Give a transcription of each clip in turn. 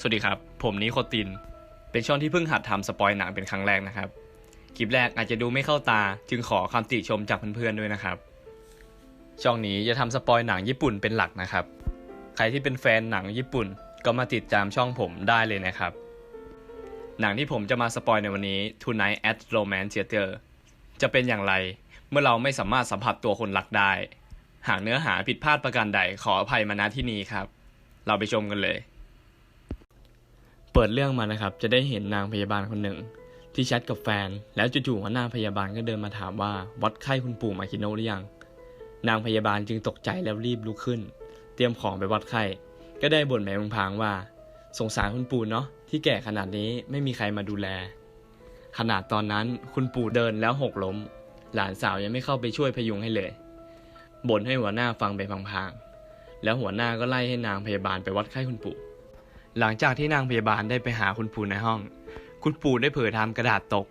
สวัสดีครับ ผมนิโคติน เป็นช่องที่เพิ่งหัดทำสปอยหนังเป็นครั้งแรกนะครับ คลิปแรกอาจจะดูไม่เข้าตา จึงขอคำติชมจากเพื่อนๆด้วยนะครับ ช่องนี้จะทำสปอยหนังญี่ปุ่นเป็นหลักนะครับ ใครที่เป็นแฟนหนังญี่ปุ่นก็มาติดตามช่องผมได้เลยนะครับ หนังที่ผมจะมาสปอยในวันนี้ Tonight at Romance Theater จะเป็นอย่างไรเมื่อเราไม่สามารถสัมผัสตัวคนรักได้ หากเนื้อหาผิดพลาดประการใดขออภัยมาณที่นี้ครับ เราไปชมกันเลย เปิดเรื่องมานะครับ จะได้เห็นนางพยาบาลคนหนึ่ง ที่แชทกับแฟน แล้วจู่ๆหัวหน้าพยาบาลก็เดินมาถามว่าวัดไข้คุณปู่มาคิโนหรือยัง นางพยาบาลจึงตกใจแล้วรีบลุกขึ้น เตรียมของไปวัดไข้ ก็ได้บ่นแม่พางว่า สงสารคุณปู่เนาะที่แก่ขนาดนี้ไม่มีใครมาดูแล ขนาดตอนนั้นคุณปู่เดินแล้วหกล้ม หลานสาวยังไม่เข้าไปช่วยพยุงให้เลยบ่นให้หัวหน้าฟังไปพางๆแล้วหัวหน้าก็ไล่ให้นางพยาบาลไปวัดไข้คุณปู่ หลังจากที่นางพยาบาลได้ไปหาคุณปู่ในห้อง คุณปู่ได้เผยทำกระดาษตก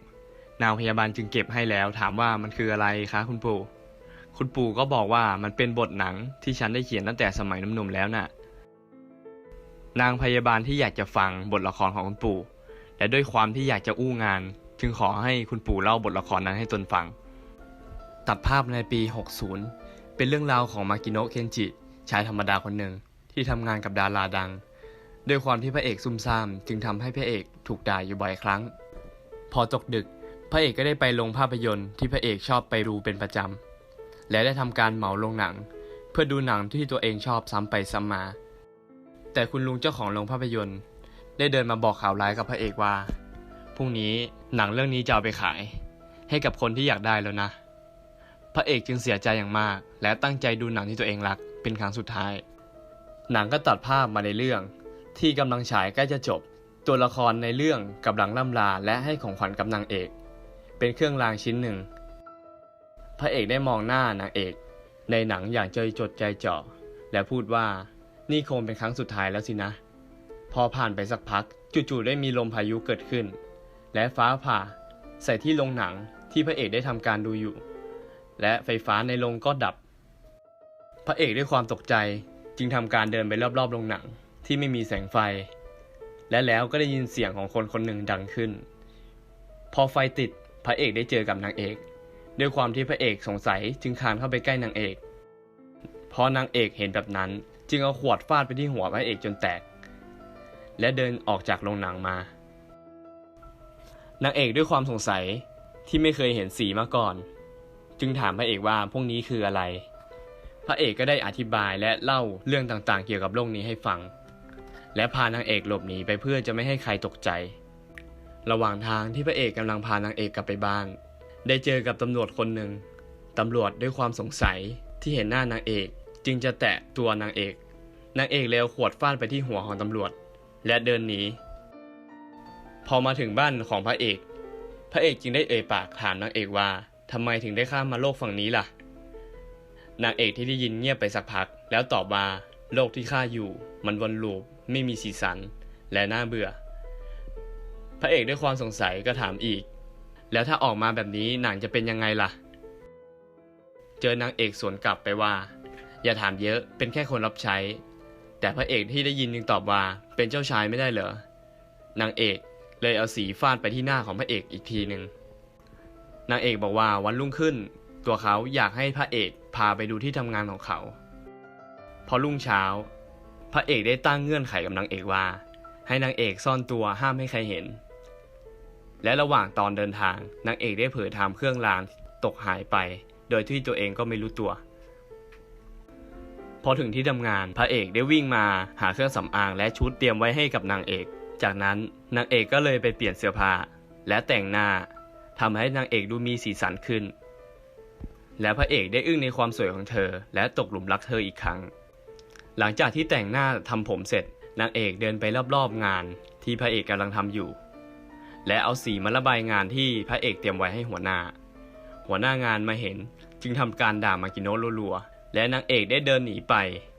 นางพยาบาลจึงเก็บให้แล้วถามว่ามันคืออะไรคะคุณปู่ คุณปู่ก็บอกว่ามันเป็นบทหนังที่ฉันได้เขียนตั้งแต่สมัยหนุ่มๆแล้วน่ะ นางพยาบาลที่อยากจะฟังบทละครของคุณปู่ และด้วยความที่อยากจะอู้งาน จึงขอให้คุณปู่เล่าบทละครนั้นให้ตนฟัง ตัดภาพในปี 60 เป็นเรื่องราวของมากิโนะเคนจิชายธรรมดาคนหนึ่งที่ทำงานกับดาราดัง ด้วยความที่พระเอกซุ่มซ่ามจึงทำให้พระเอกถูกด่าอยู่บ่อยครั้ง พอตกดึก พระเอกก็ได้ไปลงภาพยนตร์ที่พระเอกชอบไปดูเป็นประจำและได้ทำการเหมาลงหนัง เพื่อดูหนังที่ตัวเองชอบซ้ำไปซ้ำมา แต่คุณลุงเจ้าของโรงภาพยนตร์ ได้เดินมาบอกข่าวร้ายกับพระเอกว่าพรุ่งนี้หนังเรื่องนี้จะเอาไปขาย ให้กับคนที่อยากได้แล้วนะ พระเอกจึงเสียใจอย่างมาก และตั้งใจดูหนังที่ตัวเองรักเป็นครั้งสุดท้าย หนังก็ตัดภาพมาในเรื่อง ที่กำลังฉายใกล้จะจบ ตัวละครในเรื่องกำลังล่ำลาและให้ของขวัญกับนางเอก เป็นเครื่องรางชิ้นหนึ่ง พระเอกได้มองหน้านางเอก ในหนังอย่างใจจดใจจ่อและพูดว่านี่คงเป็นครั้งสุดท้ายแล้วสินะ พอผ่านไปสักพักจู่ๆได้มีลมพายุเกิดขึ้น และฟ้าผ่า ใส่ที่โรงหนังที่พระเอกได้ทำการดูอยู่ และไฟฟ้าในโรงก็ดับ พระเอกด้วยความตกใจจึงทำการเดินไปรอบๆโรงหนัง ที่ไม่มีแสงไฟ และแล้วก็ได้ยินเสียงของคนคนหนึ่งดังขึ้น พอไฟติดพระเอกได้เจอกับนางเอก ด้วยความที่พระเอกสงสัยจึงคานเข้าไปใกล้นางเอกพอนางเอกเห็นแบบนั้น จึงเอาขวดฟาดไปที่หัวพระเอกจนแตก และเดินออกจากโรงหนังมานางเอกด้วยความสงสัยที่ไม่เคยเห็นสีมาก่อน จึงถามพระเอกว่าพวกนี้คืออะไร พระเอกก็ได้อธิบายและเล่าเรื่องต่างๆ เกี่ยวกับโลกนี้ให้ฟัง และพานางเอกหลบหนีไปเพื่อจะไม่ให้ใครตกใจ ระหว่างทางที่พระเอกกำลังพานางเอกกลับไปบ้าน ได้เจอกับตำรวจคนหนึ่งตำรวจด้วยความสงสัยที่เห็นหน้านางเอกจึงจะแตะตัวนางเอก นางเอกแล้วขวดฟาดไปที่หัวของตำรวจ และเดินหนี พอมาถึงบ้านของพระเอก พระเอกจึงได้เอ่ยปากถามนางเอกว่าทำไมถึงได้ข้ามมาโลกฝั่งนี้ล่ะ นางเอกที่ได้ยินเงียบไปสักพัก แล้วตอบว่าโลกที่ข้าอยู่มันวนลูป ไม่มีสีสัน และน่าเบื่อ พระเอกด้วยความสงสัยก็ถามอีก แล้วถ้าออกมาแบบนี้หนังจะเป็นยังไงล่ะ เจอนางเอกสวนกลับไปว่า อย่าถามเยอะเป็นแค่คนรับใช้ แต่พระเอกที่ได้ยินจึงตอบว่าเป็นเจ้าชายไม่ได้เหรอนางเอกเลยเอาสีฟาดไปที่หน้าของพระเอกอีกทีหนึ่งนางเอกบอกว่าวันรุ่งขึ้น ตัวเขาอยากให้พระเอกพาไปดูที่ทำงานของเขา พอรุ่งเช้า พระเอกได้ตั้งเงื่อนไขกับนางเอกว่า ให้นางเอกซ่อนตัวห้ามให้ใครเห็น และระหว่างตอนเดินทางนางเอกได้เผยทำเครื่องรางตกหายไป โดยที่ตัวเองก็ไม่รู้ตัว พอถึงที่ทำงานพระเอกได้วิ่งมาหาเครื่องสำอางและชุดเตรียมไว้ให้กับนางเอก จากนั้นนางเอกก็เลยไปเปลี่ยนเสื้อผ้าและแต่งหน้าทำให้นางเอกดูมีสีสันขึ้น และพระเอกได้อึ้งในความสวยของเธอ และตกหลุมรักเธออีกครั้ง หลังจากที่แต่งหน้าทำผมเสร็จนางเอกเดินไปรอบๆงานที่พระเอกกำลังทำอยู่ และเอาสีมาระบายงานที่พระเอกเตรียมไว้ให้หัวหน้า หัวหน้างานมาเห็นจึงทำการด่ามากิโนะรัวๆและนางเอกได้เดินหนีไป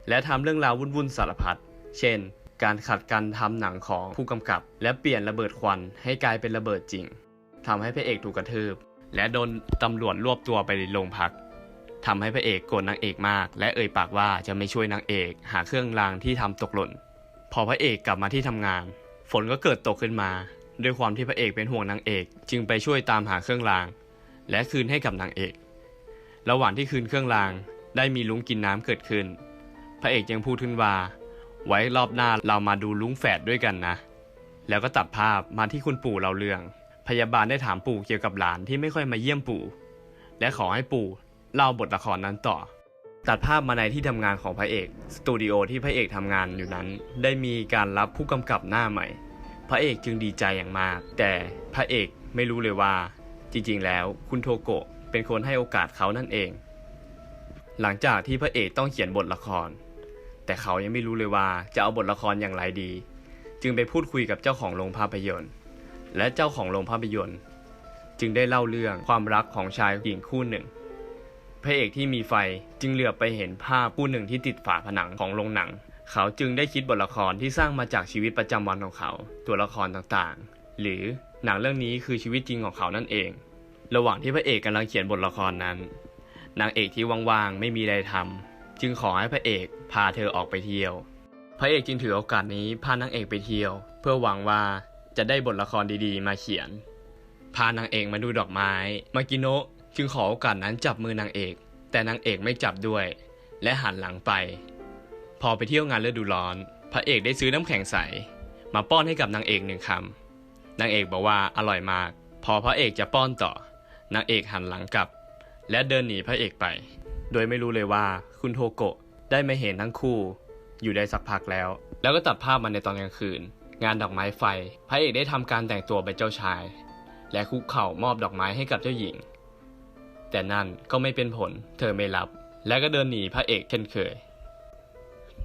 และทำเรื่องราววุ่นๆสารพัดเช่น การขัดกันทำหนังของผู้กำกับ และเปลี่ยนระเบิดควันให้กลายเป็นระเบิดจริงทำให้พระเอกถูกกระทืบ และโดนตำรวจรวบตัวไปโรงพัก ทำให้พระเอกโกรธนางเอกมาก และเอ่ยปากว่าจะไม่ช่วยนางเอก หาเครื่องรางที่ทำตกหล่น พอพระเอกกลับมาที่ทำงาน ฝนก็เกิดตกขึ้นมา ด้วยความที่พระเอกเป็นห่วงนางเอก จึงไปช่วยตามหาเครื่องราง และคืนให้กับนางเอก ระหว่างที่คืนเครื่องรางได้มีลุงกินน้ำเกิดขึ้น พระเอกยังพูดขึ้นว่า ไว้รอบหน้าเรามาดูลุงแฝดด้วยกันนะ แล้วก็ตัดภาพมาที่คุณปู่เราเรื่อง พยาบาลได้ถามปู่เกี่ยวกับหลานที่ไม่ค่อยมาเยี่ยมปู่ และขอให้ปู่ เล่าบทละครนั้นต่อ ตัดภาพมาในที่ทำงานของพระเอก สตูดิโอที่พระเอกทำงานอยู่นั้น ได้มีการรับผู้กำกับหน้าใหม่ พระเอกจึงดีใจอย่างมาก แต่พระเอกไม่รู้เลยว่า จริงๆ แล้วคุณโทโกะเป็นคนให้โอกาสเขานั่นเอง หลังจากที่พระเอกต้องเขียนบทละคร แต่เขายังไม่รู้เลยว่าจะเอาบทละครอย่างไรดี จึงไปพูดคุยกับเจ้าของโรงภาพยนตร์ และเจ้าของโรงภาพยนตร์ จึงได้เล่าเรื่องความรักของชายหญิงคู่หนึ่ง พระเอกที่มีไฟจึงเหลือบไปเห็นภาพคู่หนึ่งที่ติดฝาผนังของโรงหนัง เขาจึงได้คิดบทละครที่สร้างมาจากชีวิตประจำวันของเขา ตัวละครต่างๆ หรือหนังเรื่องนี้คือชีวิตจริงของเขานั่นเอง ระหว่างที่พระเอกกำลังเขียนบทละครนั้น นางเอกที่ว่างๆไม่มีอะไรทำจึงขอให้พระเอกพาเธอออกไปเที่ยว พระเอกจึงถือโอกาสนี้พานางเอกไปเที่ยว เพื่อหวังว่าจะได้บทละครดีๆ มาเขียน พานางเอกมาดูดอกไม้ มากิโนะ จึงขอโอกาสนั้นจับมือนางเอก แต่นางเอกไม่จับด้วย และหันหลังไป พอไปเที่ยวงานฤดูร้อน พระเอกได้ซื้อน้ำแข็งใส มาป้อนให้กับนางเอกหนึ่งคำนางเอกบอกว่าอร่อยมาก พอพระเอกจะป้อนต่อนางเอกหันหลังกลับ และเดินหนีพระเอกไป โดยไม่รู้เลยว่าคุณโทโกะได้มาเห็นทั้งคู่ อยู่ได้สักพักแล้ว แล้วก็ตัดภาพมาในตอนกลางคืน งานดอกไม้ไฟ พระเอกได้ทำการแต่งตัวเป็นเจ้าชาย และคุกเข่ามอบดอกไม้ให้กับเจ้าหญิง แต่นั่นก็ไม่เป็นผล เธอไม่รับ และก็เดินหนีพระเอกเช่นเคย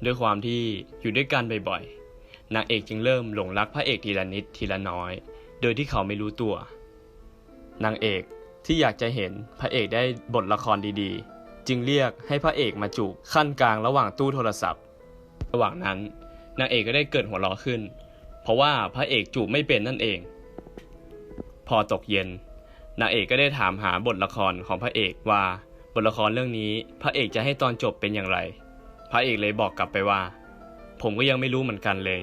ด้วยความที่อยู่ด้วยกันบ่อยๆ นางเอกจึงเริ่มหลงรักพระเอกทีละนิดทีละน้อย โดยที่เขาไม่รู้ตัว นางเอกที่อยากจะเห็นพระเอกได้บทละครดีๆ จึงเรียกให้พระเอกมาจูบขั้นกลางระหว่างตู้โทรศัพท์ ระหว่างนั้นนางเอกก็ได้เกิดหัวเราะขึ้น เพราะว่าพระเอกจูบไม่เป็นนั่นเอง พอตกเย็น นางเอกก็ได้ถามหาบทละครของพระเอกว่า บทละครเรื่องนี้พระเอกจะให้ตอนจบเป็นอย่างไร พระเอกเลยบอกกลับไปว่า ผมก็ยังไม่รู้เหมือนกันเลย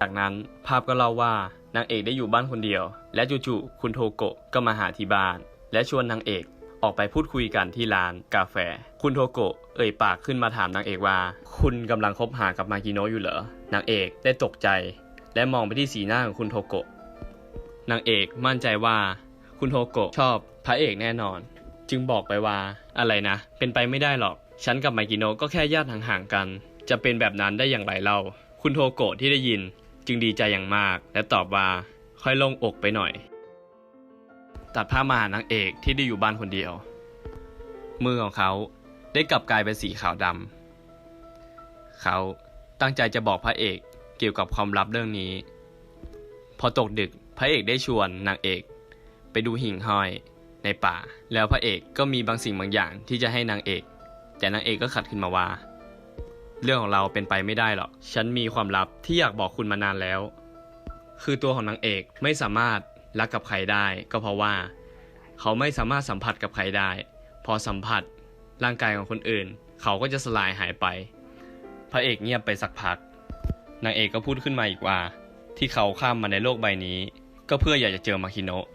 จากนั้นภาพก็เล่าว่านางเอกได้อยู่บ้านคนเดียว และจู่ๆคุณโทโกะก็มาหาที่บ้าน และชวนนางเอกออกไปพูดคุยกันที่ร้านกาแฟ คุณโทโกะเอ่ยปากขึ้นมาถามนางเอกว่า คุณกำลังคบหากับมากิโนะอยู่เหรอนางเอกได้ตกใจ และมองไปที่สีหน้าของคุณโทโกะนางเอกมั่นใจว่า คุณโทโกะชอบพระเอกแน่นอน จึงบอกไปว่าอะไรนะ เป็นไปไม่ได้หรอก ฉันกับมากิโนะก็แค่ญาติห่างๆกัน จะเป็นแบบนั้นได้อย่างไรเล่า คุณโทโกะที่ได้ยิน จึงดีใจอย่างมาก และตอบว่าค่อยลงอกไปหน่อย ตัดภามาหานางเอกที่ได้อยู่บ้านคนเดียว มือของเขาได้กลับกลายเป็นสีขาวดำเขาตั้งใจจะบอกพระเอกเกี่ยวกับความลับเรื่องนี้ พอตกดึกพระเอกได้ชวนนางเอก ไปดูหิ่งห้อยในป่า แล้วพระเอกก็มีบางสิ่งบางอย่างที่จะให้นางเอก แต่นางเอกก็ขัดขึ้นมาว่า เรื่องของเราเป็นไปไม่ได้หรอก ฉันมีความลับที่อยากบอกคุณมานานแล้ว คือตัวของนางเอกไม่สามารถรักกับใครได้ ก็เพราะว่า เขาไม่สามารถสัมผัสกับใครได้ พอสัมผัสร่างกายของคนอื่น เขาก็จะสลายหายไป พระเอกเงียบไปสักพัก นางเอกก็พูดขึ้นมาอีกว่า ที่เขาข้ามมาในโลกใบนี้ ก็เพื่ออยากจะเจอมาคิโนะ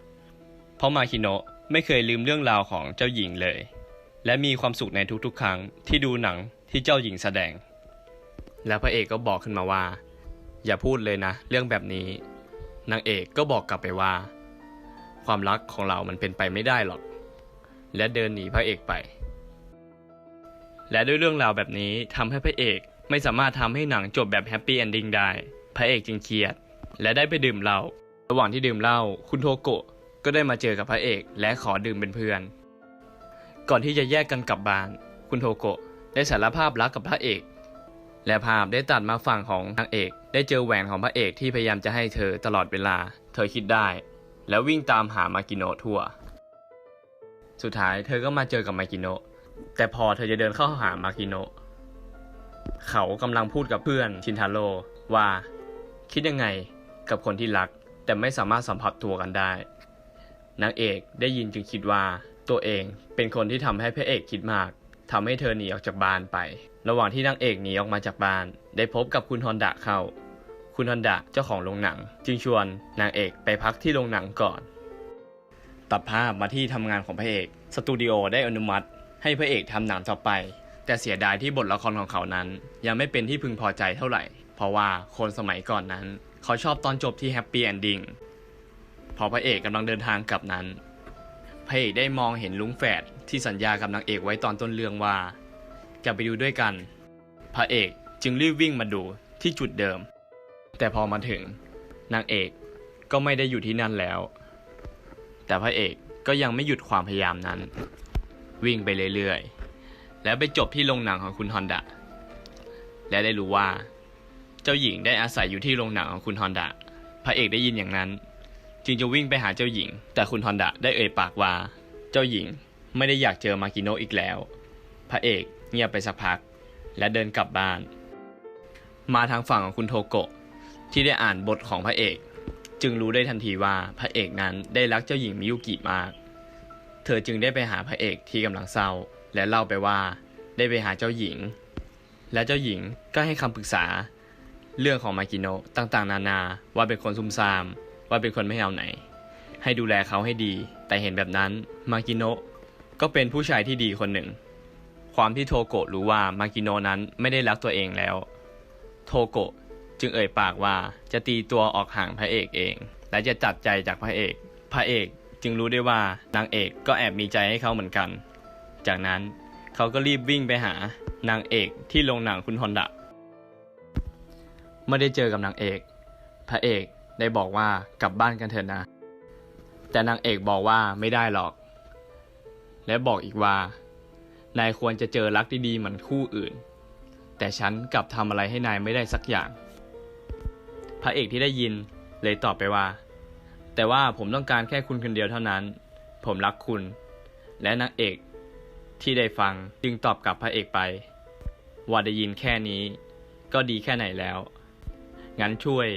เพราะมาคิโนะไม่เคยลืมเรื่องราวของเจ้าหญิงเลย และมีความสุขในทุกๆ ครั้งที่ดูหนังที่เจ้าหญิงแสดง แล้วพระเอกก็บอกขึ้นมาว่า อย่าพูดเลยนะ เรื่องแบบนี้ นางเอกก็บอกกลับไปว่า ความรักของเรามันเป็นไปไม่ได้หรอก และเดินหนีพระเอกไป และด้วยเรื่องราวแบบนี้ทำให้พระเอกไม่สามารถทำให้หนังจบแบบแฮปปี้เอนดิ้งได้ พระเอกจึงเครียด และได้ไปดื่มเหล้า ระหว่างที่ดื่มเหล้า คุณโทโกะ ก็ได้มาเจอกับพระเอกและขอดื่มเป็นเพื่อน ก่อนที่จะแยกกันกลับบ้าน คุณโทโกะได้สารภาพรักกับพระเอก และภาพได้ตัดมาฝั่งของนางเอก ได้เจอแหวนของพระเอกที่พยายามจะให้เธอตลอดเวลา เธอคิดได้ แล้ววิ่งตามหามากิโนะทั่ว สุดท้ายเธอก็มาเจอกับมากิโนะแต่พอเธอจะเดินเข้าหามากิโนะเขากำลังพูดกับเพื่อนชินทาโร่ว่า คิดยังไงกับคนที่รักแต่ไม่สามารถสัมผัสตัวกันได้ นางเอกได้ยินจึงคิดว่า ตัวเองเป็นคนที่ทำให้พระเอกคิดมากทำให้เธอหนีออกจากบ้านไป ระหว่างที่นางเอกหนีออกมาจากบ้าน ได้พบกับคุณฮอนดะเข้า คุณฮันดะเจ้าของโรงหนัง จึงชวนนางเอกไปพักที่โรงหนังก่อน ตัดภาพมาที่ทำงานของพระเอก สตูดิโอได้อนุมัติ ให้พระเอกทำหนังต่อไป แต่เสียดายที่บทละครของเขานั้น ยังไม่เป็นที่พึงพอใจเท่าไหร่ เพราะว่าคนสมัยก่อนนั้น เขาชอบตอนจบที่แฮปปี้เอนดิ้ง พอพระเอกกำลังเดินทางกลับนั้น พระเอกได้มองเห็นลุงแฝดที่สัญญากับนางเอกไว้ตอนต้นเรื่องว่า จะไปดูด้วยกัน พระเอกจึงรีบวิ่งมาดูที่จุดเดิม แต่พอมาถึงนางเอกก็ไม่ได้อยู่ที่นั่นแล้ว แต่พระเอกก็ยังไม่หยุดความพยายามนั้น วิ่งไปเรื่อยๆ แล้วไปจบที่โรงหนังของคุณฮอนดะและได้รู้ว่า เจ้าหญิงได้อาศัยอยู่ที่โรงหนังของคุณฮอนดะพระเอกได้ยินอย่างนั้น จึงจะวิ่งไปหาเจ้าหญิง แต่คุณฮอนดะได้เอ่ยปากว่า เจ้าหญิงไม่ได้อยากเจอมากิโนะอีกแล้ว พระเอกเงียบไปสักพัก และเดินกลับบ้าน มาทางฝั่งของคุณโทโกะที่ได้อ่านบทของพระเอก จึงรู้ได้ทันทีว่าพระเอกนั้นได้รักเจ้าหญิงมิยุกิมาก เธอจึงได้ไปหาพระเอกที่กำลังเศร้า และเล่าไปว่าได้ไปหาเจ้าหญิง และเจ้าหญิงก็ให้คำปรึกษา เรื่องของมากิโนะต่างๆ นานาว่าเป็นคนซุ่มซ่าม ว่าเป็นคนไม่เอาไหน ให้ดูแลเขาให้ดี แต่เห็นแบบนั้นมากิโนะก็เป็นผู้ชายที่ดีคนหนึ่ง ความที่โทโกะรู้ว่ามากิโนะนั้นไม่ได้รักตัวเองแล้ว โทโกะจึงเอ่ยปากว่าจะตีตัวออกห่างพระเอกเอง และจะตัดใจจากพระเอก พระเอกจึงรู้ได้ว่านางเอกก็แอบมีใจให้เขาเหมือนกัน จากนั้นเขาก็รีบวิ่งไปหานางเอกที่โรงหนังคุณฮอนดะไม่ได้เจอกับนางเอก พระเอก ได้บอกว่ากลับบ้านกันเถอะนะ แต่นางเอกบอกว่าไม่ได้หรอก และบอกอีกว่า นายควรจะเจอรักดีๆเหมือนคู่อื่น แต่ฉันกลับทำอะไรให้นายไม่ได้สักอย่าง พระเอกที่ได้ยินเลยตอบไปว่า แต่ว่าผมต้องการแค่คุณคนเดียวเท่านั้น ผมรักคุณ และนางเอกที่ได้ฟังจึงตอบกลับพระเอกไป ว่าได้ยินแค่นี้ ก็ดีแค่ไหนแล้ว งั้นช่วย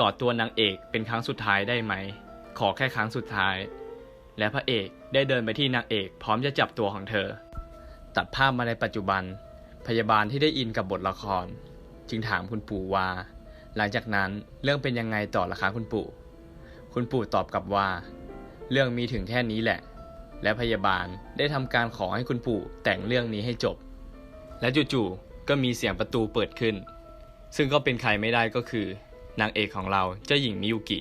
กอดตัวนางเอกเป็นครั้งสุดท้ายได้ไหม ขอแค่ครั้งสุดท้าย และพระเอกได้เดินไปที่นางเอกพร้อมจะจับตัวของเธอ ตัดภาพมาในปัจจุบัน พยาบาลที่ได้อินกับบทละคร จึงถามคุณปู่ว่า หลังจากนั้นเรื่องเป็นยังไงต่อละคะคุณปู่ คุณปู่ตอบกลับว่า เรื่องมีถึงแค่นี้แหละ และพยาบาลได้ทำการขอให้คุณปู่แต่งเรื่องนี้ให้จบ และจู่ๆก็มีเสียงประตูเปิดขึ้น ซึ่งก็เป็นใครไม่ได้ก็คือ นางเอกของเราเจ้าหญิงมิยุกิ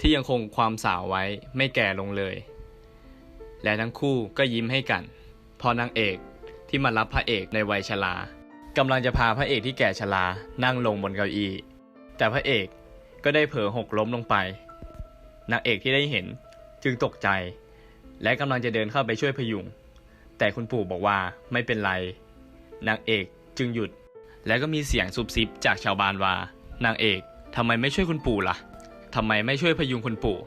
ที่ยังคงความสาวไว้ไม่แก่ลงเลย และทั้งคู่ก็ยิ้มให้กัน พอนางเอกที่มารับพระเอกในวัยชรากำลังจะพาพระเอกที่แก่ชรานั่งลงบนเก้าอี้แต่พระเอกก็ได้เผลอหกล้มลงไปนางเอกที่ได้เห็นจึงตกใจ และกำลังจะเดินเข้าไปช่วยพยุง แต่คุณปู่บอกว่าไม่เป็นไร นางเอกจึงหยุด และก็มีเสียงซุบซิบจากชาวบ้านว่า นางเอก ทำไมไม่ช่วยคุณปู่ล่ะทำไมไม่ช่วยพยุงคุณปู่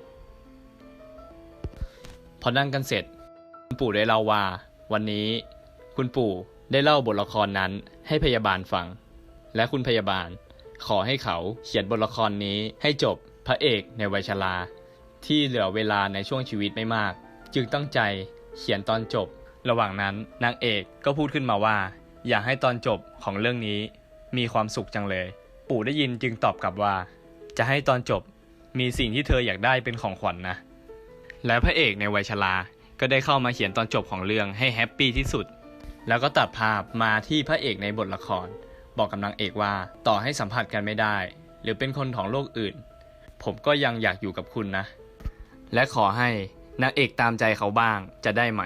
พอนั่งกันเสร็จ คุณปู่ได้เล่าว่า วันนี้คุณปู่ได้เล่าบทละครนั้นให้พยาบาลฟัง และคุณพยาบาลขอให้เขาเขียนบทละครนี้ให้จบพระเอกในวัยชรา ที่เหลือเวลาในช่วงชีวิตไม่มาก จึงตั้งใจเขียนตอนจบ ระหว่างนั้นนางเอกก็พูดขึ้นมาว่า อยากให้ตอนจบของเรื่องนี้มีความสุขจังเลย ปู่ได้ยินจึงตอบกลับว่า จะให้ตอนจบมีสิ่งที่เธออยากได้เป็นของขวัญนนะ และพระเอกในวัยชราก็ได้เข้ามาเขียนตอนจบของเรื่องให้แฮปปี้ที่สุด แล้วก็ตัดภาพมาที่พระเอกในบทละคร บอกกับนางเอกว่าต่อให้สัมผัสกันไม่ได้ หรือเป็นคนของโลกอื่น ผมก็ยังอยากอยู่กับคุณนะ และขอให้นางเอกตามใจเขาบ้างจะได้ไหม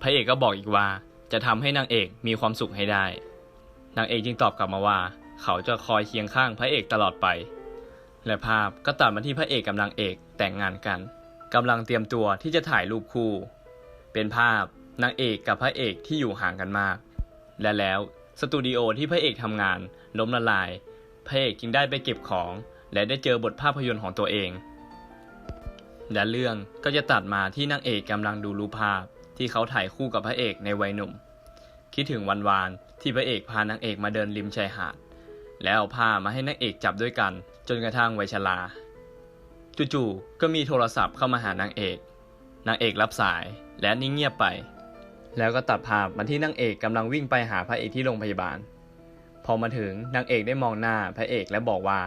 พระเอกก็บอกอีกว่าจะทำให้นางเอกมีความสุขให้ได้ นางเอกจึงตอบกลับมาว่า เขาจะคอยเคียงข้างพระเอกตลอดไป และภาพก็ตัดมาที่พระเอกกับนางเอกแต่งงานกันกำลังเตรียมตัวที่จะถ่ายรูปคู่ เป็นภาพนางเอกกับพระเอกที่อยู่ห่างกันมาก และแล้วสตูดิโอที่พระเอกทำงานล้มละลาย พระเอกจึงได้ไปเก็บของ และได้เจอบทภาพยนตร์ของตัวเอง และเรื่องก็จะตัดมาที่นางเอกกำลังดูรูปภาพที่เขาถ่ายคู่กับพระเอกในวัยหนุ่ม คิดถึงวันวานที่พระเอกพานางเอกมาเดินริมชายหาด แล้วเอาผ้ามาให้นางเอกจับด้วยกัน จนกระทั่งวัยชราจู่ๆก็มีโทรศัพท์เข้ามาหานางเอก นางเอกรับสายและนิ่งเงียบไป แล้วก็ตัดภาพมาที่นางเอกกำลังวิ่งไปหาพระเอกที่โรงพยาบาลพพอมาถึงนางเอกได้มองหน้าพระเอกและบอกว่า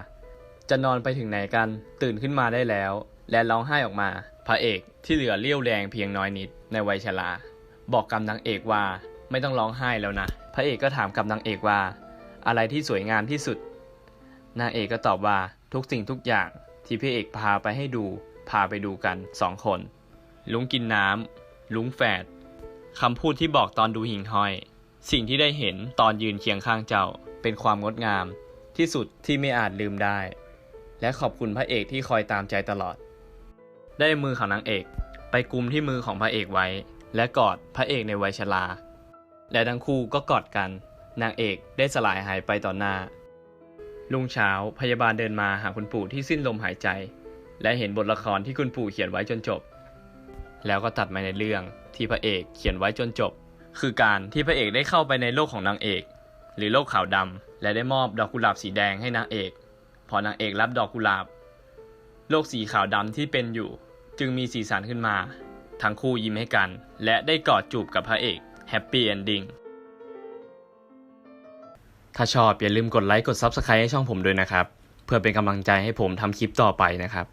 จะนอนไปถึงไหนกันตื่นขึ้นมาได้แล้ว และร้องไห้ออกมา พระเอกที่เหลือเลี้ยวแรงเพียงน้อยนิดในวัยชราบอกกับนางเอกว่าไม่ต้องร้องไห้แล้วนะ พระเอกก็ถามกับนางเอกว่า อะไรที่สวยงามที่สุด นางเอกก็ตอบว่าทุกสิ่งทุกอย่างที่พระเอกพาไปให้ดูพาไปดูกันสองคน ลุงกินน้ำลุงแฝดคำพูดที่บอกตอนดูหิ่งห้อย สิ่งที่ได้เห็นตอนยืนเคียงข้างเจ้า เป็นความงดงาม ที่สุดที่ไม่อาจลืมได้ และขอบคุณพระเอกที่คอยตามใจตลอด ได้มือของนางเอก ไปกุมที่มือของพระเอกไว้ และกอดพระเอกในวัยชราและทั้งคู่ก็กอดกัน นางเอกได้สลายหายไปต่อหน้า ลุงเช้าพยาบาลเดินมาหาคุณปู่ที่สิ้นลมหายใจ และเห็นบทละครที่คุณปู่เขียนไว้จนจบ แล้วก็ตัดมาในเรื่องที่พระเอกเขียนไว้จนจบ คือการที่พระเอกได้เข้าไปในโลกของนางเอก หรือโลกขาวดำและได้มอบดอกกุหลาบสีแดงให้นางเอก พอนางเอกรับดอกกุหลาบ โลกสีขาวดำที่เป็นอยู่ จึงมีสีสันขึ้นมา ทั้งคู่ยิ้มให้กัน และได้กอดจูบกับพระเอกแฮปปี้เอนดิ้ง ถ้าชอบอย่าลืมกดไลค์กด Subscribe ให้ช่องผมด้วยนะครับ เพื่อเป็นกำลังใจให้ผมทำคลิปต่อไปนะครับ